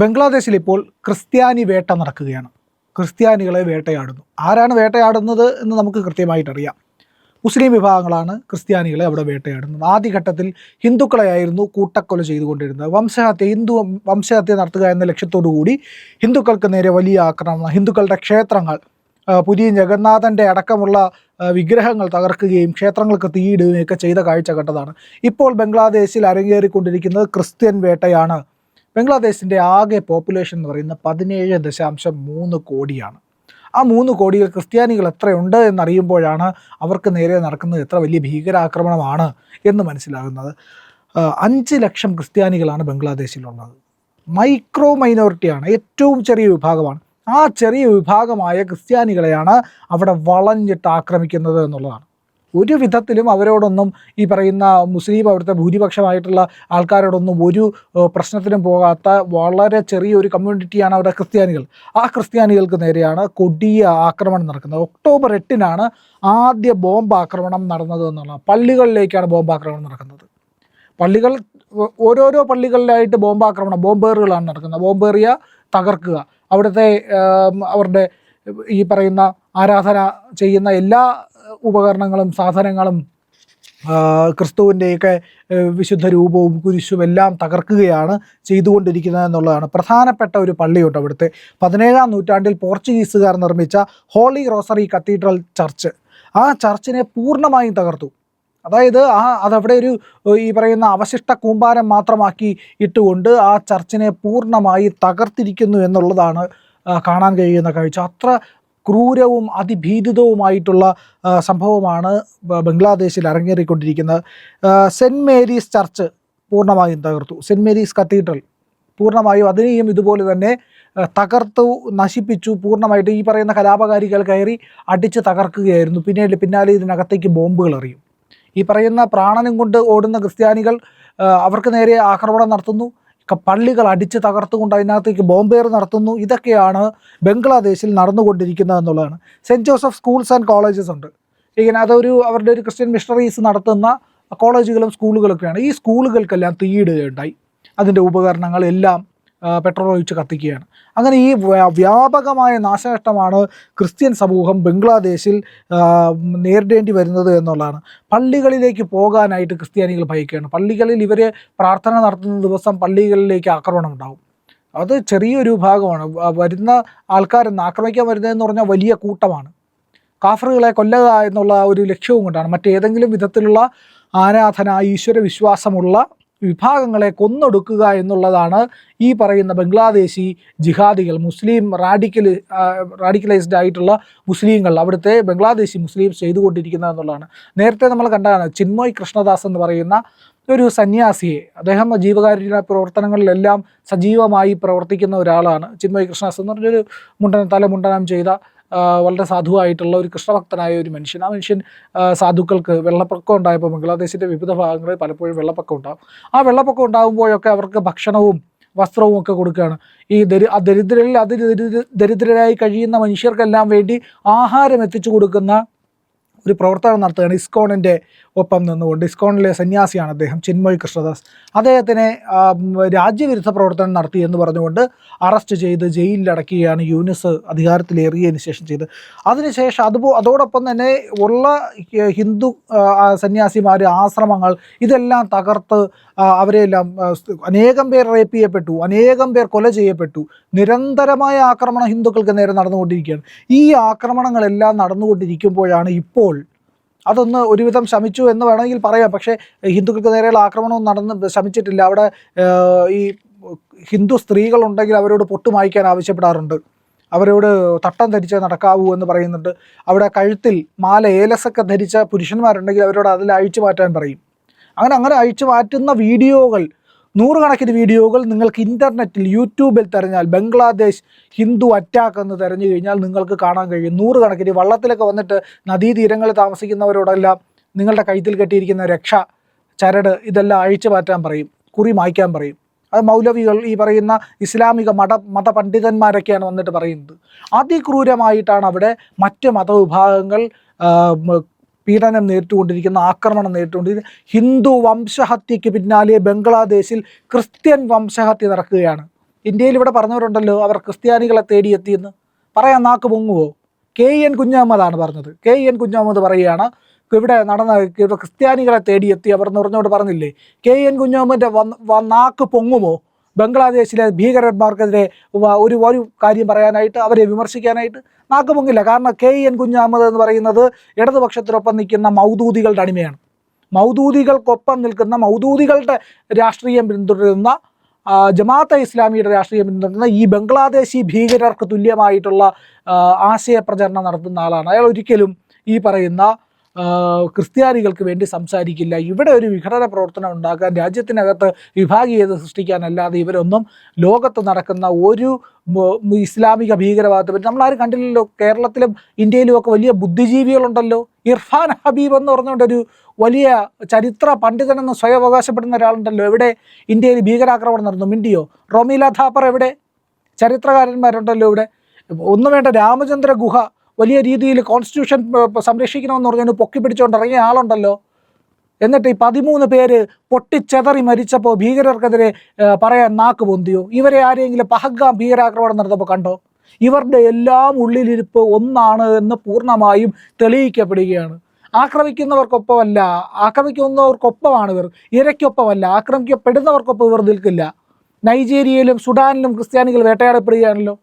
ബംഗ്ലാദേശിൽ ഇപ്പോൾ ക്രിസ്ത്യാനി വേട്ട നടക്കുകയാണ്. ക്രിസ്ത്യാനികളെ വേട്ടയാടുന്നു. ആരാണ് വേട്ടയാടുന്നത് എന്ന് നമുക്ക് കൃത്യമായിട്ടറിയാം. മുസ്ലിം വിഭാഗങ്ങളാണ് ക്രിസ്ത്യാനികളെ അവിടെ വേട്ടയാടുന്നത്. ആദ്യഘട്ടത്തിൽ ഹിന്ദുക്കളെയായിരുന്നു കൂട്ടക്കൊല ചെയ്തുകൊണ്ടിരുന്നത്. വംശഹത്യ ഹിന്ദു വംശഹത്യ നടത്തുക എന്ന ലക്ഷ്യത്തോടു കൂടി ഹിന്ദുക്കൾക്ക് നേരെ വലിയ ആക്രമണം ഹിന്ദുക്കളുടെ ക്ഷേത്രങ്ങൾ പുതിയ ജഗന്നാഥന്റെ അടക്കമുള്ള വിഗ്രഹങ്ങൾ തകർക്കുകയും ക്ഷേത്രങ്ങൾക്ക് തീയിടുകയും ഒക്കെ ചെയ്ത കാഴ്ച കണ്ടതാണ്. ഇപ്പോൾ ബംഗ്ലാദേശിൽ അരങ്ങേറിക്കൊണ്ടിരിക്കുന്നത് ക്രിസ്ത്യൻ വേട്ടയാണ്. ബംഗ്ലാദേശിന്റെ ആകെ പോപ്പുലേഷൻ എന്ന് പറയുന്നത് പതിനേഴ് ദശാംശം മൂന്ന് കോടിയാണ്. ആ മൂന്ന് കോടിയിൽ ക്രിസ്ത്യാനികൾ എത്രയുണ്ട് എന്നറിയുമ്പോഴാണ് അവർക്ക് നേരെ നടക്കുന്നത് എത്ര വലിയ ഭീകരാക്രമണമാണ് എന്ന് മനസ്സിലാകുന്നത്. അഞ്ച് ലക്ഷം ക്രിസ്ത്യാനികളാണ് ബംഗ്ലാദേശിലുള്ളത്. മൈക്രോ മൈനോറിറ്റിയാണ് ഏറ്റവും ചെറിയ വിഭാഗമാണ്. ആ ചെറിയ വിഭാഗമായ ക്രിസ്ത്യാനികളെയാണ് അവിടെ വളഞ്ഞിട്ട് ആക്രമിക്കുന്നത് എന്നുള്ളതാണ്. ഒരു വിധത്തിലും അവരോടൊന്നും ഈ പറയുന്ന മുസ്ലിം അവിടുത്തെ ഭൂരിപക്ഷമായിട്ടുള്ള ആൾക്കാരോടൊന്നും ഒരു പ്രശ്നത്തിനും പോകാത്ത വളരെ ചെറിയൊരു കമ്മ്യൂണിറ്റിയാണ് അവിടെ ക്രിസ്ത്യാനികൾ. ആ ക്രിസ്ത്യാനികൾക്ക് നേരെയാണ് കൊടിയ ആക്രമണം നടക്കുന്നത്. ഒക്ടോബർ എട്ടിനാണ് ആദ്യ ബോംബ് ആക്രമണം നടന്നത് എന്നുള്ളത് പള്ളികളിലേക്കാണ് ബോംബ് ആക്രമണം നടക്കുന്നത്. പള്ളികൾ ഓരോരോ പള്ളികളിലായിട്ട് ബോംബാക്രമണം ബോംബേറുകളാണ് നടക്കുന്നത്. ബോംബേറിയ തകർക്കുക. അവിടുത്തെ അവരുടെ ഈ പറയുന്ന ആരാധന ചെയ്യുന്ന എല്ലാ ഉപകരണങ്ങളും സാധനങ്ങളും ക്രിസ്തുവിന്റെയൊക്കെ വിശുദ്ധ രൂപവും കുരിശും എല്ലാം തകർക്കുകയാണ് ചെയ്തുകൊണ്ടിരിക്കുന്നത് എന്നുള്ളതാണ് പ്രധാനപ്പെട്ട ഒരു പള്ളിയുണ്ട് അവിടുത്തെ. പതിനേഴാം നൂറ്റാണ്ടിൽ പോർച്ചുഗീസുകാർ നിർമ്മിച്ച ഹോളി റോസറി കത്തീഡ്രൽ ചർച്ച്. ആ ചർച്ചിനെ പൂർണമായും തകർത്തു. അതായത് ആ അതവിടെ ഒരു ഈ പറയുന്ന അവശിഷ്ട കൂമ്പാരം മാത്രമാക്കി ഇട്ടുകൊണ്ട് ആ ചർച്ചിനെ പൂർണമായി തകർത്തിരിക്കുന്നു എന്നുള്ളതാണ് കാണാൻ കഴിയുന്ന കാഴ്ച. അത്ര ക്രൂരവും അതിഭീതിതവുമായിട്ടുള്ള സംഭവമാണ് ബംഗ്ലാദേശിൽ അരങ്ങേറിക്കൊണ്ടിരിക്കുന്നത്. സെന്റ് മേരീസ് ചർച്ച് പൂർണമായും തകർത്തു. സെന്റ് മേരീസ് കത്തീഡ്രൽ പൂർണമായും അതിനെയും ഇതുപോലെ തന്നെ തകർത്തു നശിപ്പിച്ചു പൂർണമായിട്ട് ഈ പറയുന്ന കലാപകാരികൾ കയറി അടിച്ച് തകർക്കുകയായിരുന്നു. പിന്നീട് പിന്നാലെ ഇതിനകത്തേക്ക് ബോംബുകൾ എറിയും. ഈ പറയുന്ന പ്രാണനും കൊണ്ട് ഓടുന്ന ക്രിസ്ത്യാനികൾ അവർക്ക് നേരെ ആക്രമണം നടത്തുന്നു. പള്ളികൾ അടിച്ച് തകർത്തുകൊണ്ട് അതിനകത്തേക്ക് ബോംബേർ നടത്തുന്നു. ഇതൊക്കെയാണ് ബംഗ്ലാദേശിൽ നടന്നുകൊണ്ടിരിക്കുന്നത് എന്നുള്ളതാണ്. Saint Joseph schools and colleges ഉണ്ട്. ഇങ്ങനെ അതൊരു അവരുടെ ഒരു ക്രിസ്ത്യൻ മിഷണറീസ് നടത്തുന്ന കോളേജുകളും സ്കൂളുകളൊക്കെയാണ്. ഈ സ്കൂളുകൾക്കെല്ലാം തീയിടുകയുണ്ടായി അതിന്റെ ആ, പെട്രോൾ ഒഴിച്ച് കത്തിക്കുകയാണ്. അങ്ങനെ ഈ വ്യാപകമായ നാശനഷ്ടമാണ് ക്രിസ്ത്യൻ സമൂഹം ബംഗ്ലാദേശിൽ നേരിടേണ്ടി വരുന്നത് എന്നുള്ളതാണ്. പള്ളികളിലേക്ക് പോകാനായിട്ട് ക്രിസ്ത്യാനികൾ ഭയക്കുകയാണ്. പള്ളികളിൽ ഇവർ പ്രാർത്ഥന നടത്തുന്ന ദിവസം പള്ളികളിലേക്ക് ആക്രമണം ഉണ്ടാകും അത് ചെറിയൊരു വിഭാഗമാണ് വ- വരുന്ന ആൾക്കാരെന്ന് ആക്രമിക്കാൻ വരുന്നതെന്ന് പറഞ്ഞാൽ വലിയ കൂട്ടമാണ്. കാഫറുകളെ കൊല്ലുക എന്നുള്ള ഒരു ലക്ഷ്യവും കൊണ്ടാണ്. മറ്റേതെങ്കിലും വിധത്തിലുള്ള ആരാധന ഈശ്വര വിശ്വാസമുള്ള വിഭാഗങ്ങളെ കൊന്നൊടുക്കുക എന്നുള്ളതാണ് ഈ പറയുന്ന ബംഗ്ലാദേശി ജിഹാദികൾ മുസ്ലിം റാഡിക്കൽ റാഡിക്കലൈസ്ഡ് ആയിട്ടുള്ള മുസ്ലിങ്ങൾ അവിടുത്തെ ബംഗ്ലാദേശി മുസ്ലിംസ് ചെയ്തുകൊണ്ടിരിക്കുന്നത് എന്നുള്ളതാണ്. നേരത്തെ നമ്മൾ കണ്ടതാണ് ചിന്മോയ് കൃഷ്ണദാസ് എന്ന് പറയുന്ന ഒരു സന്യാസിയെ. അദ്ദേഹം ജീവകാരുണ്യ പ്രവർത്തനങ്ങളിലെല്ലാം സജീവമായി പ്രവർത്തിക്കുന്ന ഒരാളാണ് ചിന്മയ് കൃഷ്ണദാസ് എന്ന് പറഞ്ഞൊരു മുണ്ടനം തല മുണ്ടനം ചെയ്ത വളരെ സാധുവായിട്ടുള്ള ഒരു കൃഷ്ണഭക്തനായ ഒരു മനുഷ്യൻ. ആ മനുഷ്യൻ സാധുക്കൾക്ക് വെള്ളപ്പൊക്കം ഉണ്ടായപ്പോൾ ബംഗ്ലാദേശിന്റെ വിവിധ ഭാഗങ്ങളിൽ പലപ്പോഴും വെള്ളപ്പൊക്കം ഉണ്ടാകും ആ വെള്ളപ്പൊക്കം ഉണ്ടാകുമ്പോഴൊക്കെ അവർക്ക് ഭക്ഷണവും വസ്ത്രവും ഒക്കെ കൊടുക്കുകയാണ്. ഈ ദരി ദരിദ്രരിൽ അതി ദരിദ്ര- ദരിദ്രരായി കഴിയുന്ന മനുഷ്യർക്കെല്ലാം വേണ്ടി ആഹാരം എത്തിച്ചു കൊടുക്കുന്ന ഒരു പ്രവർത്തനം നടത്തുകയാണ് ഇസ്കോണിന്റെ ഒപ്പം നിന്നുകൊണ്ട്. ഇസ്കോണിലെ സന്യാസിയാണ് അദ്ദേഹം ചിന്മൊഴി കൃഷ്ണദാസ്. അദ്ദേഹത്തിനെ രാജ്യവിരുദ്ധ പ്രവർത്തനം നടത്തി എന്ന് പറഞ്ഞുകൊണ്ട് അറസ്റ്റ് ചെയ്ത് ജയിലിലടക്കുകയാണ് യൂനിസ് അധികാരത്തിലേറിയതിന് ശേഷം ചെയ്ത് അതിനുശേഷം അതുപോ അതോടൊപ്പം തന്നെ ഉള്ള ഹിന്ദു സന്യാസിമാർ ആശ്രമങ്ങൾ ഇതെല്ലാം തകർത്ത് അവരെല്ലാം അനേകം പേർ റേപ്പ് ചെയ്യപ്പെട്ടു അനേകം പേർ കൊല ചെയ്യപ്പെട്ടു. നിരന്തരമായ ആക്രമണം ഹിന്ദുക്കൾക്ക് നേരെ നടന്നുകൊണ്ടിരിക്കുകയാണ്. ഈ ആക്രമണങ്ങളെല്ലാം നടന്നുകൊണ്ടിരിക്കുമ്പോഴാണ് ഇപ്പോൾ അതൊന്ന് ഒരുവിധം ശമിച്ചു എന്ന് വേണമെങ്കിൽ പറയാം. പക്ഷേ ഹിന്ദുക്കൾക്ക് നേരെയുള്ള ആക്രമണവും നടന്ന് ശമിച്ചിട്ടില്ല. അവിടെ ഈ ഹിന്ദു സ്ത്രീകളുണ്ടെങ്കിൽ അവരോട് പൊട്ടുമായിക്കാൻ ആവശ്യപ്പെടാറുണ്ട്. അവരോട് തട്ടം ധരിച്ച് നടക്കാവൂ എന്ന് പറയുന്നുണ്ട്. അവിടെ കഴുത്തിൽ മാല ഏലസൊക്കെ ധരിച്ച പുരുഷന്മാരുണ്ടെങ്കിൽ അവരോട് അതിൽ അഴിച്ചു മാറ്റാൻ പറയും. അങ്ങനെ അങ്ങനെ അഴിച്ചു മാറ്റുന്ന വീഡിയോകൾ നൂറുകണക്കിന് വീഡിയോകൾ നിങ്ങൾക്ക് ഇന്റർനെറ്റിൽ യൂട്യൂബിൽ തിരഞ്ഞാൽ ബംഗ്ലാദേശ് ഹിന്ദു അറ്റാക്ക് എന്ന് തിരഞ്ഞു കഴിഞ്ഞാൽ നിങ്ങൾക്ക് കാണാൻ കഴിയും. നൂറുകണക്കിന് വള്ളത്തിലൊക്കെ വന്നിട്ട് നദീതീരങ്ങളിൽ താമസിക്കുന്നവരോടെല്ലാം നിങ്ങളുടെ കഴുത്തിൽ കെട്ടിയിരിക്കുന്ന രക്ഷ ചരട് ഇതെല്ലാം അഴിച്ചു മാറ്റാൻ പറയും കുറി മായ്ക്കാൻ പറയും. അത് മൗലവികൾ ഈ പറയുന്ന ഇസ്ലാമിക മത മതപണ്ഡിതന്മാരൊക്കെയാണ് വന്നിട്ട് പറയുന്നത്. അതിക്രൂരമായിട്ടാണ് അവിടെ മറ്റ് മതവിഭാഗങ്ങൾ പീഡനം നേരിട്ടുകൊണ്ടിരിക്കുന്ന ആക്രമണം നേരിട്ടുകൊണ്ടിരിക്കുന്ന ഹിന്ദു വംശഹത്യക്ക് പിന്നാലെ ബംഗ്ലാദേശിൽ ക്രിസ്ത്യൻ വംശഹത്യ നടക്കുകയാണ്. ഇന്ത്യയിൽ ഇവിടെ പറഞ്ഞവരുണ്ടല്ലോ അവർ ക്രിസ്ത്യാനികളെ തേടിയെത്തിയെന്ന്. പറയാൻ നാക്ക് പൊങ്ങുവോ? കെ എൻ കുഞ്ഞഹമ്മദാണ് പറഞ്ഞത്. കെ എൻ കുഞ്ഞഹമ്മദ് പറയുകയാണ് ഇവിടെ നടന്ന ക്രിസ്ത്യാനികളെ തേടിയെത്തി അവർ എന്ന് പറഞ്ഞുകൊണ്ട് പറഞ്ഞില്ലേ? കെ എൻ കുഞ്ഞഹമ്മദിന്റെ നാക്ക് പൊങ്ങുമോ? ബംഗ്ലാദേശിലെ ഭീകരന്മാർക്കെതിരെ ഒരു ഒരു കാര്യം പറയാനായിട്ട് അവരെ വിമർശിക്കാനായിട്ട് നാക്ക് പൊങ്ങില്ല കാരണം കെ എൻ കുഞ്ഞാമത് എന്ന് പറയുന്നത് ഇടതുപക്ഷത്തിനൊപ്പം നിൽക്കുന്ന മൗദൂദികളുടെ അടിമയാണ്. മൗദൂദികൾക്കൊപ്പം നിൽക്കുന്ന മൗദൂദികളുടെ രാഷ്ട്രീയം പിന്തുടരുന്ന ജമാഅത്ത് ഇസ്ലാമിയുടെ രാഷ്ട്രീയം പിന്തുടരുന്ന ഈ ബംഗ്ലാദേശി ഭീകരർക്ക് തുല്യമായിട്ടുള്ള ആശയപ്രചരണം നടത്തുന്ന ആളാണ്. അയാൾ ഒരിക്കലും ഈ പറയുന്ന ക്രിസ്ത്യാനികൾക്ക് വേണ്ടി സംസാരിക്കില്ല. ഇവിടെ ഒരു വിഘടന പ്രവർത്തനം ഉണ്ടാക്കാൻ രാജ്യത്തിനകത്ത് വിഭാഗീയത സൃഷ്ടിക്കാനല്ലാതെ ഇവരൊന്നും ലോകത്ത് നടക്കുന്ന ഒരു ഇസ്ലാമിക ഭീകരവാദത്തെ പറ്റി നമ്മളാരും കണ്ടില്ലല്ലോ. കേരളത്തിലും ഇന്ത്യയിലും ഒക്കെ വലിയ ബുദ്ധിജീവികളുണ്ടല്ലോ. ഇർഫാൻ ഹബീബ് എന്ന് പറഞ്ഞുകൊണ്ടൊരു വലിയ ചരിത്ര പണ്ഡിതനെന്ന് സ്വയം അവകാശപ്പെടുന്ന ഒരാളുണ്ടല്ലോ. എവിടെ? ഇന്ത്യയിൽ ഭീകരാക്രമണം നടന്നു. മിണ്ടിയോ? റൊമീല ഥാപ്പർ എവിടെ? ചരിത്രകാരന്മാരുണ്ടല്ലോ ഇവിടെ. ഒന്നും വേണ്ട. രാമചന്ദ്ര ഗുഹ വലിയ രീതിയിൽ കോൺസ്റ്റിറ്റ്യൂഷൻ സംരക്ഷിക്കണമെന്ന് പറഞ്ഞുകൊണ്ട് പൊക്കി പിടിച്ചുകൊണ്ട് ഇറങ്ങിയ ആളുണ്ടല്ലോ. എന്നിട്ട് ഈ പതിമൂന്ന് പേര് പൊട്ടിച്ചെതറി മരിച്ചപ്പോൾ ഭീകരർക്കെതിരെ പറയാൻ നാക്ക് പൊന്തിയോ? ഇവരെ ആരെങ്കിലും പഹഗാം ഭീകരാക്രമണം നടന്നപ്പോൾ കണ്ടോ? ഇവരുടെ എല്ലാം ഉള്ളിലിരിപ്പ് ഒന്നാണ് എന്ന് പൂർണമായും തെളിയിക്കപ്പെടുകയാണ്. ആക്രമിക്കുന്നവർക്കൊപ്പമല്ല ആക്രമിക്കുന്നവർക്കൊപ്പമാണ് ഇവർ. ഇരയ്ക്കൊപ്പമല്ല ആക്രമിക്കപ്പെടുന്നവർക്കൊപ്പം ഇവർ നിൽക്കില്ല. നൈജീരിയയിലും സുഡാനിലും ക്രിസ്ത്യാനികൾ വേട്ടയാടപ്പെടുകയാണല്ലോ.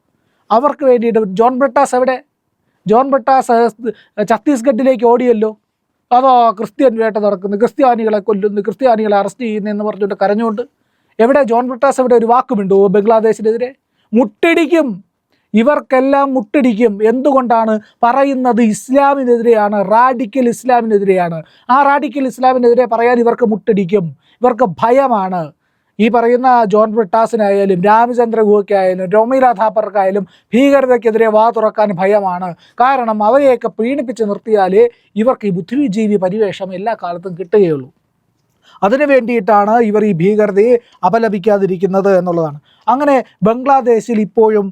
അവർക്ക് വേണ്ടിയിട്ട് ജോൺ ബ്രിട്ടാസ് എവിടെ? ജോൺ ബട്ടാസ് ഛത്തീസ്ഗഡിലേക്ക് ഓടിയല്ലോ. അതോ ക്രിസ്ത്യൻ വേട്ട നടക്കുന്നു ക്രിസ്ത്യാനികളെ കൊല്ലുന്നു. ക്രിസ്ത്യാനികളെ അറസ്റ്റ് ചെയ്യുന്നു എന്ന് പറഞ്ഞുകൊണ്ട് കരഞ്ഞുകൊണ്ട് എവിടെ ജോൺ ബ്രിട്ടാസ് എവിടെ ഒരു വാക്കുമുണ്ടോ ബംഗ്ലാദേശിനെതിരെ? മുട്ടടിക്കും. ഇവർക്കെല്ലാം മുട്ടടിക്കും. എന്തുകൊണ്ടാണ്? പറയുന്നത് ഇസ്ലാമിനെതിരെയാണ്. റാഡിക്കൽ ഇസ്ലാമിനെതിരെയാണ്. ആ റാഡിക്കൽ ഇസ്ലാമിനെതിരെ പറയാൻ ഇവർക്ക് മുട്ടടിക്കും. ഇവർക്ക് ഭയമാണ്. ഈ പറയുന്ന ജോൺ ബ്രിട്ടാസിനായാലും രാമചന്ദ്ര ഗുഹയ്ക്കായാലും രോമില ഥാപ്പർക്കായാലും ഭീകരതയ്ക്കെതിരെ വാ തുറക്കാൻ ഭയമാണ്. കാരണം അവരെയൊക്കെ പീണിപ്പിച്ച് നിർത്തിയാലേ ഇവർക്ക് ഈ ബുദ്ധിജീവി പരിവേഷം എല്ലാ കാലത്തും കിട്ടുകയുള്ളൂ. അതിനു വേണ്ടിയിട്ടാണ് ഇവർ ഈ ഭീകരതയെ അപലപിക്കാതിരിക്കുന്നത് എന്നുള്ളതാണ്. അങ്ങനെ ബംഗ്ലാദേശിൽ ഇപ്പോഴും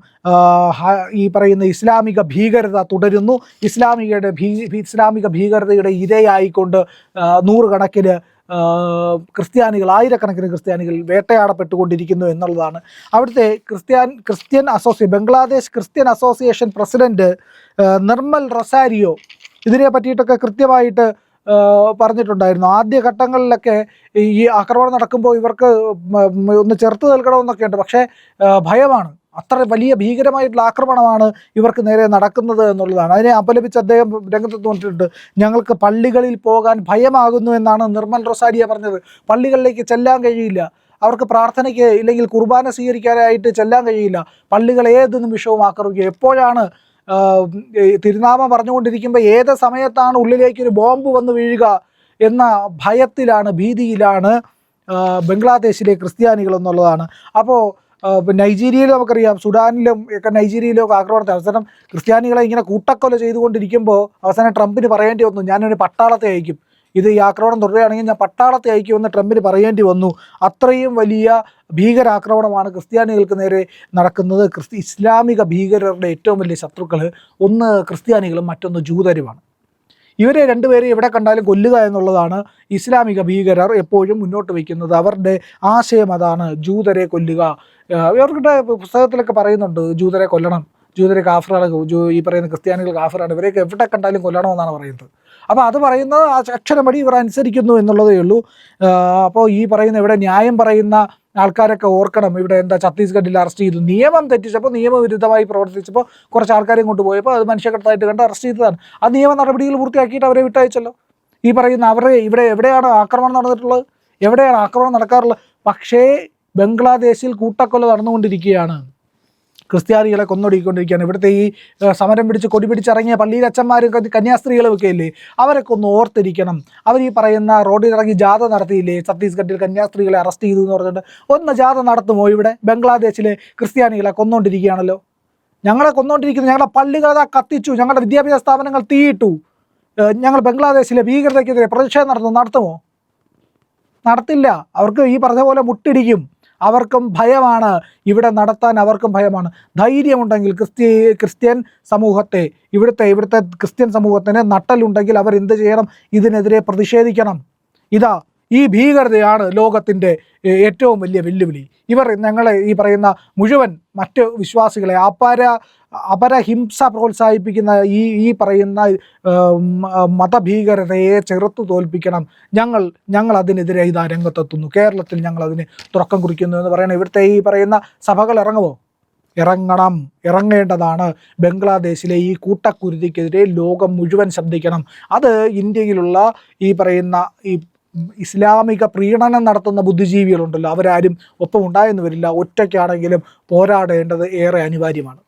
ഈ പറയുന്ന ഇസ്ലാമിക ഭീകരത തുടരുന്നു. ഇസ്ലാമികയുടെ ഭീ ഇസ്ലാമിക ഭീകരതയുടെ ഇരയായിക്കൊണ്ട് നൂറുകണക്കിന് ക്രിസ്ത്യാനികൾ ആയിരക്കണക്കിന് ക്രിസ്ത്യാനികൾ വേട്ടയാടപ്പെട്ടുകൊണ്ടിരിക്കുന്നു എന്നുള്ളതാണ്. അവിടുത്തെ Christian Christian association Bangladesh Christian association president Nirmal Rozario ഇതിനെ പറ്റിയിട്ടൊക്കെ കൃത്യമായിട്ട് പറഞ്ഞിട്ടുണ്ടായിരുന്നു. ആദ്യ ഘട്ടങ്ങളിലൊക്കെ ഈ ആക്രമണം നടക്കുമ്പോൾ ഇവർക്ക് ഒന്ന് ചെറുത്ത് നിൽക്കണമെന്നൊക്കെ പക്ഷേ ഭയമാണ്. അത്ര വലിയ ഭീകരമായിട്ടുള്ള ആക്രമണമാണ് ഇവർക്ക് നേരെ നടക്കുന്നത് എന്നുള്ളതാണ്. അതിനെ അപലപിച്ച് അദ്ദേഹം രംഗത്ത് തോന്നിയിട്ടുണ്ട് ഞങ്ങൾക്ക് പള്ളികളിൽ പോകാൻ ഭയമാകുന്നു എന്നാണ് നിർമ്മൽ റൊസാരിയ പറഞ്ഞത്. പള്ളികളിലേക്ക് ചെല്ലാൻ കഴിയില്ല. അവർക്ക് പ്രാർത്ഥനയ്ക്ക് ഇല്ലെങ്കിൽ കുർബാന സ്വീകരിക്കാനായിട്ട് ചെല്ലാൻ കഴിയില്ല. പള്ളികൾ ഏത് നിമിഷവും ആക്രമിക്കുക. എപ്പോഴാണ് തിരുനാമം പറഞ്ഞുകൊണ്ടിരിക്കുമ്പോൾ ഏത് സമയത്താണ് ഉള്ളിലേക്ക് ഒരു ബോംബ് വന്ന് വീഴുക എന്ന ഭയത്തിലാണ് ഭീതിയിലാണ് ബംഗ്ലാദേശിലെ ക്രിസ്ത്യാനികൾ എന്നുള്ളതാണ്. അപ്പോൾ നൈജീരിയയിലും നമുക്കറിയാം സുഡാനിലും ഒക്കെ നൈജീരിയയിലും ഒക്കെ ആക്രമണത്തെ അവസാനം ക്രിസ്ത്യാനികളെ ഇങ്ങനെ കൂട്ടക്കൊല ചെയ്തുകൊണ്ടിരിക്കുമ്പോൾ അവസാനം ട്രംപിന് പറയേണ്ടി വന്നു ഞാനൊരു പട്ടാളത്തെ അയക്കും. ഇത് ഈ ആക്രമണം തുടരുകയാണെങ്കിൽ ഞാൻ പട്ടാളത്തെ അയക്കും എന്ന് ട്രംപിന് പറയേണ്ടി വന്നു. അത്രയും വലിയ ഭീകരാക്രമണമാണ് ക്രിസ്ത്യാനികൾക്ക് നേരെ നടക്കുന്നത്. ക്രിസ്തി ഇസ്ലാമിക ഭീകരരുടെ ഏറ്റവും വലിയ ശത്രുക്കൾ ഒന്ന് ക്രിസ്ത്യാനികളും മറ്റൊന്ന് ജൂതരുമാണ്. ഇവരെ രണ്ടുപേരെ എവിടെ കണ്ടാലും കൊല്ലുക എന്നുള്ളതാണ് ഇസ്ലാമിക ഭീകരർ എപ്പോഴും മുന്നോട്ട് വയ്ക്കുന്നത്. അവരുടെ ആശയം അതാണ് ജൂതരെ കൊല്ലുക. ഇവർക്കിട്ട് പുസ്തകത്തിലൊക്കെ പറയുന്നുണ്ട് ജൂതരെ കൊല്ലണം. ജൂതരെ കാഫറാണ് ജൂ ഈ പറയുന്ന ക്രിസ്ത്യാനികൾ കാഫറാണ്. ഇവരെയൊക്കെ എവിടെ കണ്ടാലും കൊല്ലണമെന്നാണ് പറയുന്നത്. അപ്പോൾ അത് പറയുന്നത് അക്ഷരമടി ഇവർ അനുസരിക്കുന്നു എന്നുള്ളതേ ഉള്ളൂ. അപ്പോൾ ഈ പറയുന്ന ഇവിടെ ന്യായം പറയുന്ന ആൾക്കാരൊക്കെ ഓർക്കണം. ഇവിടെ എന്താ ഛത്തീസ്ഗഡിൽ അറസ്റ്റ് ചെയ്തു. നിയമം തെറ്റിച്ചപ്പോൾ നിയമവിരുദ്ധമായി പ്രവർത്തിച്ചപ്പോൾ കുറച്ച് ആൾക്കാരെയും കൊണ്ടുപോയപ്പോൾ അത് മനുഷ്യക്കടത്തായിട്ട് കണ്ട് അറസ്റ്റ് ചെയ്തതാണ്. ആ നിയമ നടപടികൾ പൂർത്തിയാക്കിയിട്ട് അവരെ വിട്ടയച്ചല്ലോ. ഈ പറയുന്ന അവരെ ഇവിടെ എവിടെയാണ് ആക്രമണം നടന്നിട്ടുള്ളത്? എവിടെയാണ് ആക്രമണം നടക്കാറുള്ളത്? പക്ഷേ ബംഗ്ലാദേശിൽ കൂട്ടക്കൊല നടന്നുകൊണ്ടിരിക്കുകയാണ്. ക്രിസ്ത്യാനികളെ കൊന്നൊടുക്കിക്കൊണ്ടിരിക്കുകയാണ്. ഇവിടുത്തെ ഈ സമരം പിടിച്ച് കൊടി പിടിച്ചിറങ്ങിയ പള്ളിയിൽ അച്ഛന്മാരും കന്യാസ്ത്രീകളും ഒക്കെ ഇല്ലേ? അവരൊക്കെ ഒന്ന് ഓർത്തിരിക്കണം. അവർ ഈ പറയുന്ന റോഡിൽ ഇറങ്ങി ജാഥ നടത്തിയില്ലേ? ഛത്തീസ്ഗഡിൽ കന്യാസ്ത്രീകളെ അറസ്റ്റ് ചെയ്തു എന്ന് പറഞ്ഞിട്ട് ഒന്ന് ജാഥ നടത്തുമോ ഇവിടെ? ബംഗ്ലാദേശിലെ ക്രിസ്ത്യാനികളെ കൊന്നുകൊണ്ടിരിക്കുകയാണല്ലോ ഞങ്ങളെ കൊന്നുകൊണ്ടിരിക്കുന്നു ഞങ്ങളുടെ പള്ളികൾ കത്തിച്ചു. ഞങ്ങളുടെ വിദ്യാഭ്യാസ സ്ഥാപനങ്ങൾ തീയിട്ടു. ഞങ്ങൾ ബംഗ്ലാദേശിലെ ഭീകരതയ്ക്കെതിരെ പ്രതിഷേധം നടത്തുന്നു നടത്തുമോ? നടത്തില്ല. അവർക്ക് ഈ പറഞ്ഞ പോലെ മുട്ടിടിക്കും. അവർക്കും ഭയമാണ്. ഇവിടെ നടത്താൻ അവർക്കും ഭയമാണ്. ധൈര്യമുണ്ടെങ്കിൽ ക്രിസ്ത്യ ക്രിസ്ത്യൻ സമൂഹത്തെ ഇവിടുത്തെ ഇവിടുത്തെ ക്രിസ്ത്യൻ സമൂഹത്തിന് നട്ടലുണ്ടെങ്കിൽ അവർ എന്ത് ചെയ്യണം? ഇതിനെതിരെ പ്രതിഷേധിക്കണം. ഇതാ ഈ ഭീകരതയാണ് ലോകത്തിന്റെ ഏറ്റവും വലിയ വെല്ലുവിളി. ഇവർ ഞങ്ങളെ ഈ പറയുന്ന മുഴുവൻ മറ്റ് വിശ്വാസികളെ അപര അപരഹിംസ പ്രോത്സാഹിപ്പിക്കുന്ന ഈ ഈ പറയുന്ന മതഭീകരതയെ ചെറുത്തു തോൽപ്പിക്കണം. ഞങ്ങൾ ഞങ്ങൾ അതിനെതിരെ ഇതാ രംഗത്തെത്തുന്നു. കേരളത്തിൽ ഞങ്ങൾ അതിന് തുറക്കം കുറിക്കുന്നു എന്ന് പറയണം. ഇവിടുത്തെ ഈ പറയുന്ന സഭകൾ ഇറങ്ങുമോ ഇറങ്ങണം. ഇറങ്ങേണ്ടതാണ്. ബംഗ്ലാദേശിലെ ഈ കൂട്ടക്കുരുതിക്കെതിരെ ലോകം മുഴുവൻ ശബ്ദിക്കണം അത് ഇന്ത്യയിലുള്ള ഈ പറയുന്ന ഈ ഇസ്ലാമിക പ്രീണനം നടത്തുന്ന ബുദ്ധിജീവികളുണ്ടല്ലോ. അവരാരും ഒപ്പം ഉണ്ടായെന്ന് വരില്ല. ഒറ്റയ്ക്കാണെങ്കിലും പോരാടേണ്ടത് ഏറെ അനിവാര്യമാണ്.